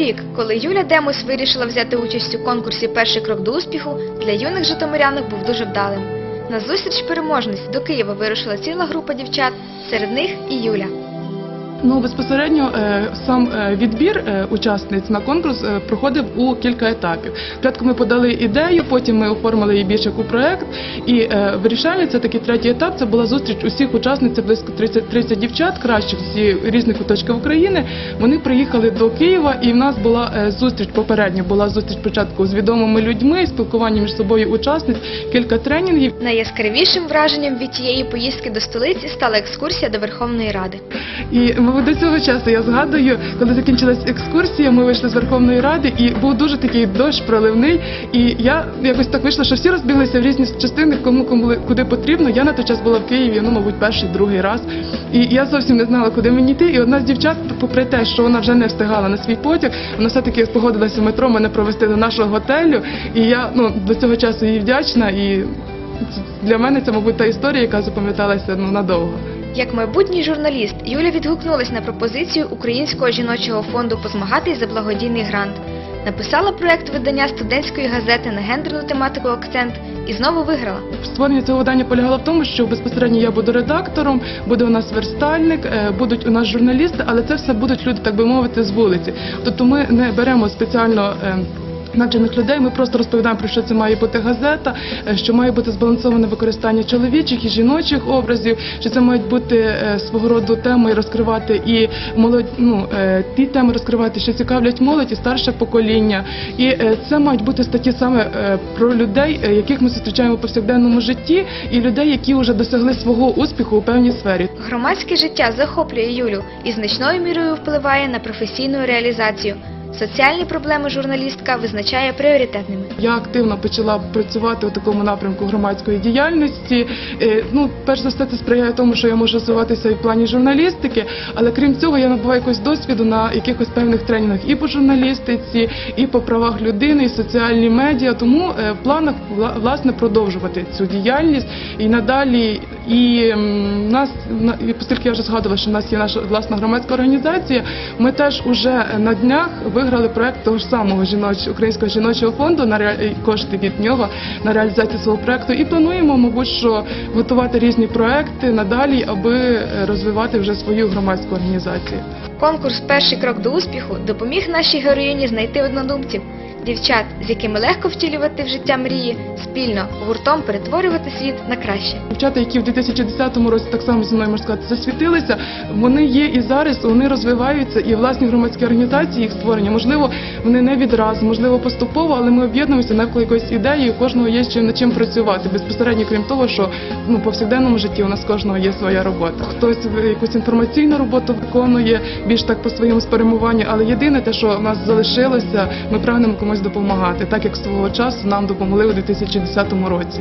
рік, коли Юля Демус вирішила взяти участь у конкурсі Перший крок до успіху, для юних житомирянок був дуже вдалим. На зустріч переможниць до Києва вирушила ціла група дівчат, серед них і Юля. Ну безпосередньо е, сам е, відбір е, учасниць на конкурс проходив у кілька етапів. Спочатку ми подали ідею, потім ми оформили її більше як у проект. І вирішальний це такий третій етап. Це була зустріч усіх учасниць, це близько 30, 30 дівчат, кращих зі різних куточків України. Вони приїхали до Києва, і в нас була зустріч попередньо. Була зустріч спочатку з відомими людьми, спілкування між собою учасниць, кілька тренінгів. Найяскравішим враженням від тієї поїздки до столиці стала екскурсія до Верховної Ради. І мабуть, до цього часу я згадую, коли закінчилась екскурсія, ми вийшли з Верховної Ради, і був дуже такий дощ проливний. І я якось так вийшла, що всі розбіглися в різні частини, кому кому куди потрібно. Я на той час була в Києві, ну мабуть, перший, другий раз. І я зовсім не знала, куди мені йти. І одна з дівчат, попри те, що вона вже не встигала на свій потяг, вона все таки погодилася в метро мене провести до нашого готелю. І я ну до цього часу їй вдячна. І для мене це, мабуть, та історія, яка запам'яталася ну надовго. Як майбутній журналіст, Юля відгукнулась на пропозицію Українського жіночого фонду позмагатись за благодійний грант. Написала проект видання студентської газети на гендерну тематику акцент і знову виграла. Створення цього видання полягало в тому, що безпосередньо я буду редактором, буде у нас верстальник, е, будуть у нас журналісти, але це все будуть люди, так би мовити, з вулиці. Тобто ми не беремо спеціально. Навчених людей ми просто розповідаємо про що це має бути газета, е, що має бути збалансоване використання чоловічих і жіночих образів, що це мають бути е, свого роду теми розкривати і молодь, ну, е, ті теми розкривати, що цікавлять молодь і старше покоління. І це мають бути статті саме про людей, яких ми зустрічаємо в повсякденному житті, і людей, які вже досягли свого успіху у певній сфері. Громадське життя захоплює Юлю і значною мірою впливає на професійну реалізацію. Соціальні проблеми журналістка визначає пріоритетними. Я активно почала працювати у такому напрямку громадської діяльності. Е, Ну, перш за все, це сприяє тому, що я можу розвиватися і в плані журналістики, але крім цього, я набуваю якогось досвіду на якихось певних тренінгах і по журналістиці, і по правах людини, і соціальні медіа. Тому е, в планах власне продовжувати цю діяльність і надалі. І нас на- оскільки я вже згадувала, що в нас є наша власна громадська організація. Ми теж уже на днях виграли проект того ж самого жіночого українського жіночого фонду на ре- кошти від нього на реалізацію свого проекту. І плануємо, мабуть, що готувати різні проекти надалі, аби розвивати вже свою громадську організацію. Конкурс Перший крок до успіху допоміг нашій героїні знайти однодумців, дівчат, з якими легко втілювати в життя мрії, спільно гуртом перетворювати світ на краще. Дівчата, які в 2010 році так само зі мною можна сказати, засвітилися, вони є і зараз, вони розвиваються, і власні громадські організації їх створення. Можливо, вони не відразу, можливо, поступово, але ми об'єднуємося навколо якоїсь ідеї, і у кожного є чим над чим працювати. Безпосередньо, крім того, що ну повсякденному житті у нас кожного є своя робота. Хтось якусь інформаційну роботу виконує більш так по своєму спрямуванню, але єдине те, що в нас залишилося, ми прагнемо комусь допомагати, так як свого часу нам допомогли у 2010 році.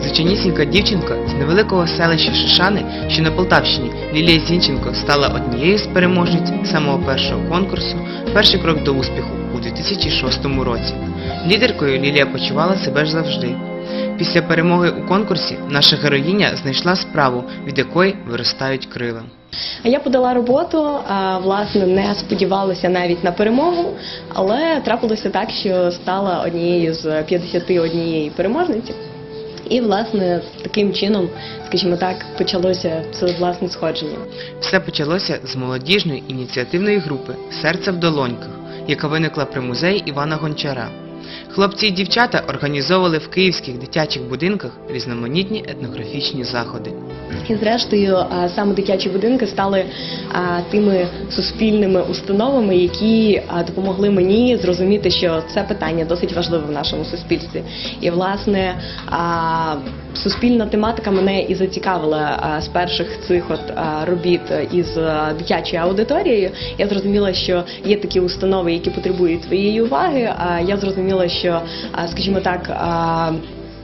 Звичайнісінька дівчинка з невеликого селища Шишани, що на Полтавщині, Лілія Зінченко стала однією з переможниць самого першого конкурсу Перший крок до успіху у 2006 році. Лідеркою Лілія почувала себе ж завжди. Після перемоги у конкурсі наша героїня знайшла справу, від якої виростають крила. Я подала роботу, власне, не сподівалася навіть на перемогу, але трапилося так, що стала однією з 51 переможниці. І, власне, таким чином, скажімо так, почалося це власне сходження. Все почалося з молодіжної ініціативної групи Серце в долоньках, яка виникла при музеї Івана Гончара. Хлопці і дівчата організовували в київських дитячих будинках різноманітні етнографічні заходи. І зрештою, саме дитячі будинки стали тими суспільними установами, які допомогли мені зрозуміти, що це питання досить важливе в нашому суспільстві. І власне суспільна тематика мене і зацікавила з перших цих от робіт із дитячою аудиторією. Я зрозуміла, що є такі установи, які потребують твоєї уваги. А я зрозуміла, що, скажімо так.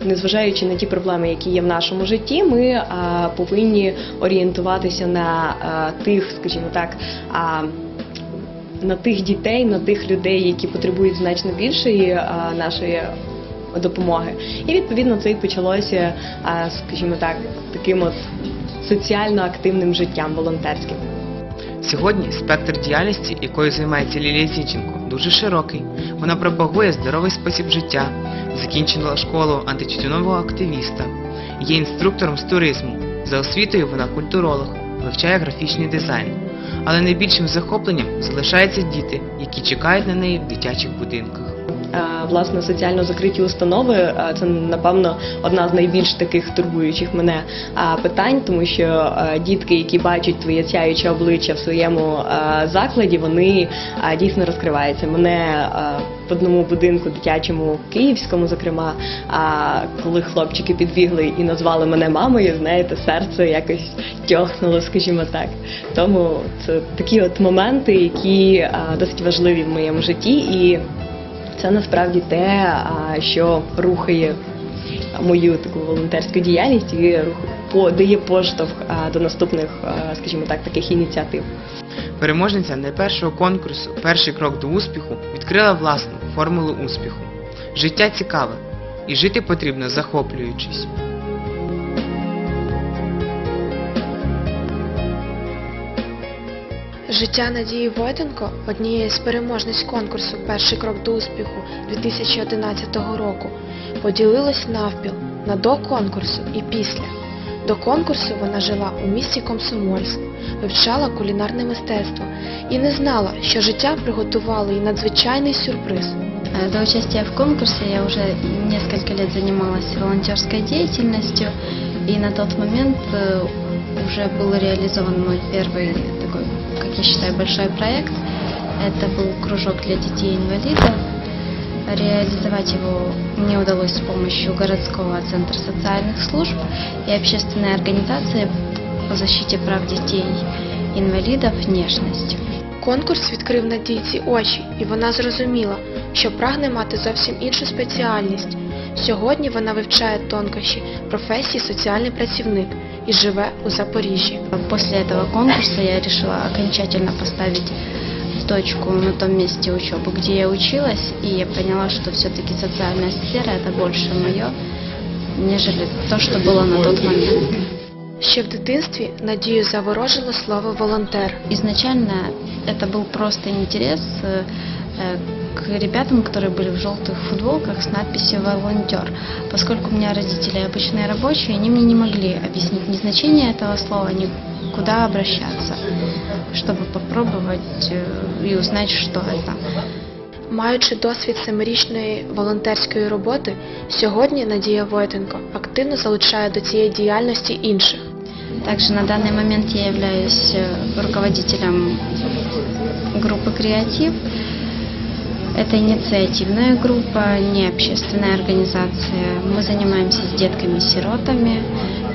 Незважаючи на ті проблеми, які є в нашому житті, ми а, повинні орієнтуватися на а, тих, скажімо так, а, на тих дітей, на тих людей, які потребують значно більшої а, нашої допомоги. І відповідно це і почалося, скажімо так, таким от соціально активним життям волонтерським. Сьогодні спектр діяльності, якою займається Лілія Зінченко, дуже широкий. Вона пропагує здоровий спосіб життя, закінчила школу антитютюнового активіста, є інструктором з туризму. За освітою вона культуролог, вивчає графічний дизайн. Але найбільшим захопленням залишаються діти, які чекають на неї в дитячих будинках. Е, Власне, соціально закриті установи е, це напевно одна з найбільш таких турбуючих мене е, питань, тому що дітки, які бачать твоє сяюче обличчя в своєму закладі, вони дійсно розкриваються. Мене в одному будинку дитячому київському, зокрема, а коли хлопчики підбігли і назвали мене мамою, знаєте, серце якось тьохнуло, скажімо так. Тому це такі от моменти, які досить важливі в моєму житті і. Це насправді те, що рухає мою таку волонтерську діяльність і дає поштовх до наступних, скажімо так, таких ініціатив. Переможниця найпершого конкурсу Перший крок до успіху відкрила власну формулу успіху. Життя цікаве, і жити потрібно захоплюючись. Життя Надії Войтенко, однієї з переможниць конкурсу Перший крок до успіху 2011 року, поділилось навпіл на до конкурсу і після. До конкурсу вона жила у місті Комсомольськ, вивчала кулінарне мистецтво і не знала, що життя приготувало їй надзвичайний сюрприз. Э, До участия в конкурсе я уже несколько лет занималась волонтерской деятельностью, и на тот момент э, уже был реализован мой первый такой, как я считаю, большой проект. Это был кружок для детей-инвалидов. Реализовать его мне удалось с помощью городского центра социальных служб и общественной организации по защите прав детей-инвалидов «Нежность». Конкурс відкрив Надійці очі, і вона зрозуміла, що прагне мати зовсім іншу спеціальність. Сьогодні вона вивчає тонкощі професії соціальний працівник і живе у Запоріжжі. После этого конкурса я решила окончательно поставить точку на том месте учебы, где я училась, и я поняла, что все-таки социальная сфера это больше мое, нежели то, что было на тот момент. Ще в дитинстві Надію заворожило слово волонтер. Изначально это был просто интерес э, э, к ребятам, которые были в желтых футболках с надписью «Волонтер». Поскольку у меня родители обычные рабочие, они мне не могли объяснить ни значение этого слова, ни куда обращаться, чтобы попробовать э, и узнать, что это. Маючи досвід семирічної волонтерської роботи, сьогодні Надія Войтенко активно залучає до цієї діяльності інших. Также на данный момент я являюсь э, руководителем группы «Креатив». Это инициативная группа, не общественная организация. Мы занимаемся с детками-сиротами,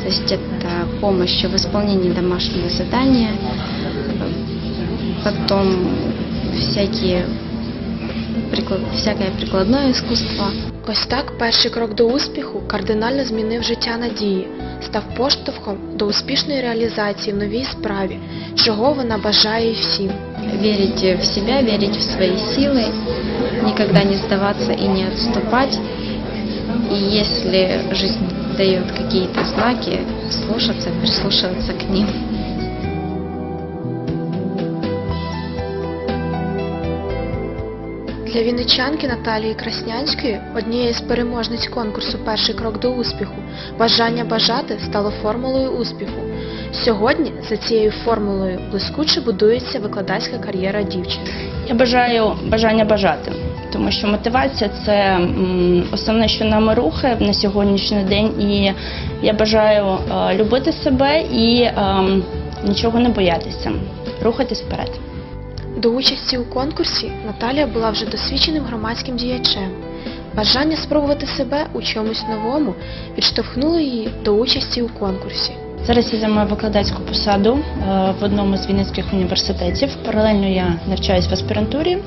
то есть это помощь в исполнении домашнего задания, потом всякие, приклад- всякое прикладное искусство. Ось так перший крок до успіху кардинально змінив життя Надії, Став поштовхом до успішної реалізації в новій справі, чого вона бажає всім. верить в себя, верить в свои силы, никогда не сдаваться и не отступать. И если жизнь дает какие-то знаки, слушаться, прислушиваться к ним. Для вінничанки Наталії Краснянської, однієї з переможниць конкурсу Перший крок до успіху, бажання бажати стало формулою успіху. Сьогодні за цією формулою блискуче будується викладацька кар'єра дівчини. Я бажаю бажання бажати, тому що мотивація це основне, що нами рухає на сьогоднішній день. І я бажаю е, любити себе і е, нічого не боятися, рухатись вперед. До участі у конкурсі Наталія була вже досвідченим громадським діячем. Бажання спробувати себе у чомусь новому підштовхнуло її до участі у конкурсі. Зараз я займаю викладацьку посаду е, в одному з Вінницьких університетів. Паралельно я навчаюсь в аспірантурі,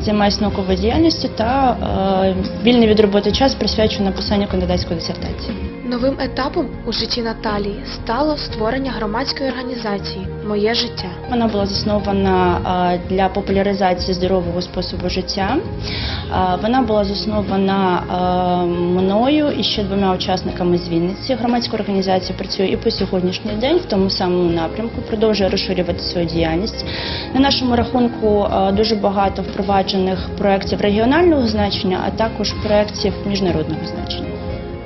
займаюся науковою діяльністю та е, вільний від роботи час присвячую написанню кандидатської дисертації. Новим етапом у житті Наталії стало створення громадської організації Моє життя. Вона була заснована для популяризації здорового способу життя. Вона була заснована мною і ще двома учасниками з Вінниці. Громадська організація працює і по сьогоднішній день в тому самому напрямку, продовжує розширювати свою діяльність. На нашому рахунку дуже багато впроваджених проєктів регіонального значення, а також проєктів міжнародного значення.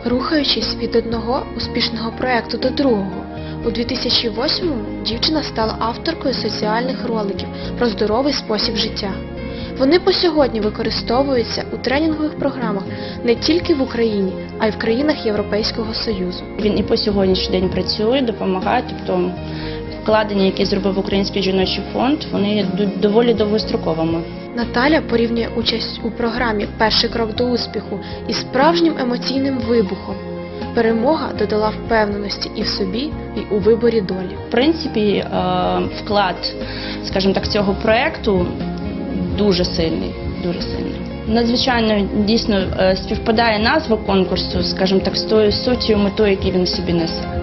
Рухаючись від одного успішного проекту до другого, у 2008-му дівчина стала авторкою соціальних роликів про здоровий спосіб життя. Вони по сьогодні використовуються у тренінгових програмах не тільки в Україні, а й в країнах Європейського Союзу. Він і по сьогоднішній день працює, допомагає. Тобто вкладення, які зробив Український жіночий фонд, вони доволі довгостроковими. Наталя порівнює участь у програмі Перший крок до успіху із справжнім емоційним вибухом. Перемога додала впевненості і в собі, і у виборі долі. В принципі, е, вклад, скажімо так, цього проекту дуже сильний. Дуже сильний. Надзвичайно дійсно е, співпадає назва конкурсу, скажімо так, з тою суттю метою, яку він собі несе.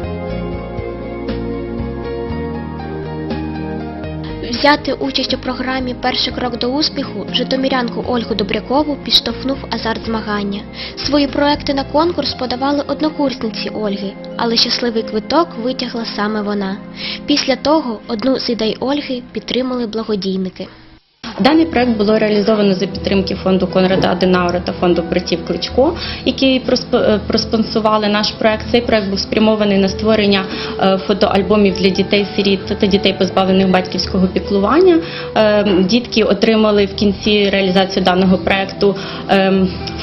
Взяти участь у програмі Перший крок до успіху Житомірянку Ольгу Добрякову підштовхнув азарт змагання. Свої проекти на конкурс подавали однокурсниці Ольги, але щасливий квиток витягла саме вона. Після того одну з ідей Ольги підтримали благодійники. Даний проект було реалізовано за підтримки фонду Конрада Аденаура та фонду братів Кличко, які е, проспонсували наш проект. Цей проект був спрямований на створення е, фотоальбомів для дітей-сиріт та дітей, позбавлених батьківського піклування. Е, Дітки отримали в кінці реалізації даного проекту е,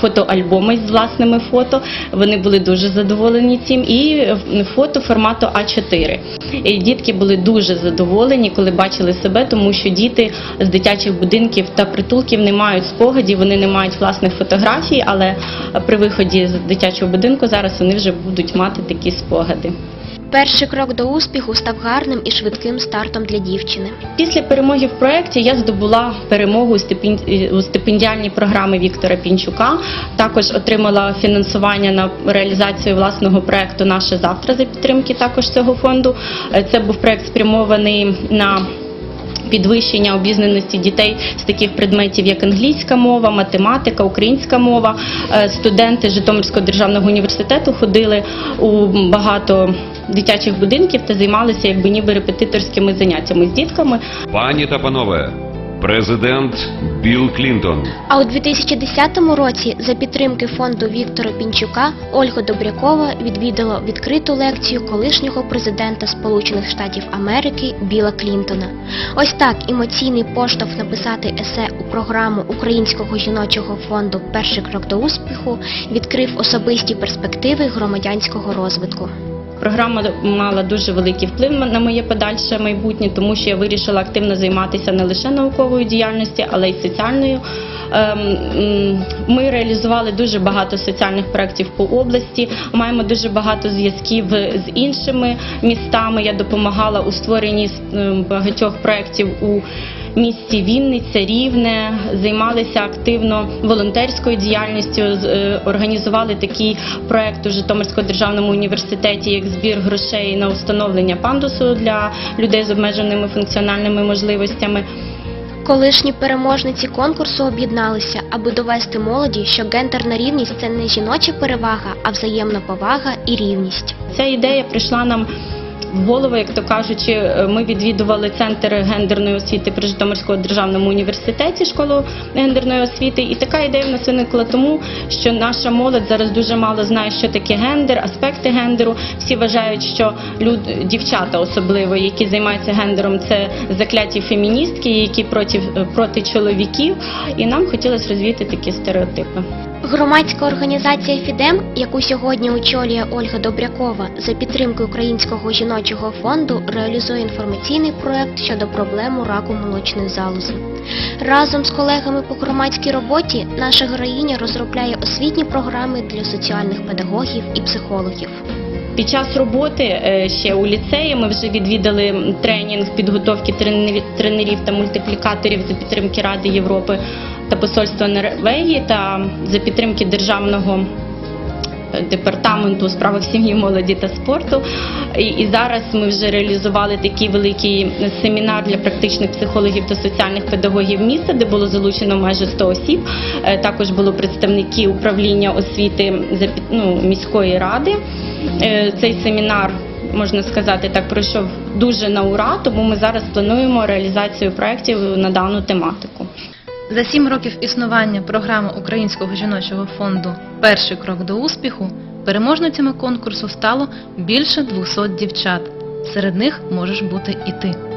фотоальбоми з власними фото. Вони були дуже задоволені цим. І фото формату А4. І дітки були дуже задоволені, коли бачили себе, тому що діти з дитячих будинків та притулків не мають спогадів, вони не мають власних фотографій, але при виході з дитячого будинку зараз вони вже будуть мати такі спогади. Перший крок до успіху став гарним і швидким стартом для дівчини. Після перемоги в проєкті я здобула перемогу у у стипендіальній програмі Віктора Пінчука. Також отримала фінансування на реалізацію власного проєкту Наше завтра за підтримки також цього фонду. Е, Це був проєкт спрямований на Підвищення обізнаності дітей з таких предметів, як англійська мова, математика, українська мова. Е, Студенти Житомирського державного університету ходили у багато дитячих будинків та займалися якби ніби репетиторськими заняттями з дітками. Пані та панове, президент Білл Клінтон. А у 2010 році за підтримки фонду Віктора Пінчука Ольга Добрякова відвідала відкриту лекцію колишнього президента Сполучених Штатів Америки Біла Клінтона. Ось так емоційний поштовх написати есе у програму Українського жіночого фонду Перший крок до успіху відкрив особисті перспективи громадянського розвитку. Програма мала дуже великий вплив на моє подальше майбутнє, тому що я вирішила активно займатися не лише науковою діяльністю, але й соціальною. Ем, Ми реалізували дуже багато соціальних проєктів по області. Маємо дуже багато зв'язків з іншими містами. Я допомагала у створенні ем, багатьох проєктів у місті Вінниця, Рівне, займалися активно волонтерською діяльністю, е, організували такий проект у Житомирському державному університеті, як збір грошей на установлення пандусу для людей з обмеженими функціональними можливостями. Колишні переможниці конкурсу об'єдналися, аби довести молоді, що гендерна рівність це не жіноча перевага, а взаємна повага і рівність. Ця ідея прийшла нам в голову, як то кажучи, е, ми відвідували центр гендерної освіти при Житомирському державному університеті, школу гендерної освіти. І така ідея в нас виникла тому, що наша молодь зараз дуже мало знає, що таке гендер, аспекти гендеру. Всі вважають, що люд, дівчата, особливо, які займаються гендером, це закляті феміністки, які проти, проти чоловіків. І нам хотілося розвіяти такі стереотипи. Громадська організація Фідем, яку сьогодні очолює Ольга Добрякова, за підтримки Українського жіночого фонду реалізує інформаційний проект щодо проблеми раку молочної залози. Разом з колегами по громадській роботі наша героїня розробляє освітні програми для соціальних педагогів і психологів. Під час роботи е, ще у ліцеї ми вже відвідали тренінг підготовки тренерів та мультиплікаторів за підтримки Ради Європи та Посольства Норвегії та за підтримки державного департаменту у справах сім'ї, молоді та спорту. І, і зараз ми вже реалізували такий великий семінар для практичних психологів та соціальних педагогів міста, де було залучено майже 100 осіб. Е, Також було представники управління освіти ну, міської ради. Е, Цей семінар можна сказати так, пройшов дуже на ура, тому ми зараз плануємо реалізацію проєктів на дану тематику. За сім років існування програми Українського жіночого фонду Перший крок до успіху переможницями конкурсу стало більше 200 дівчат. Серед них можеш бути і ти.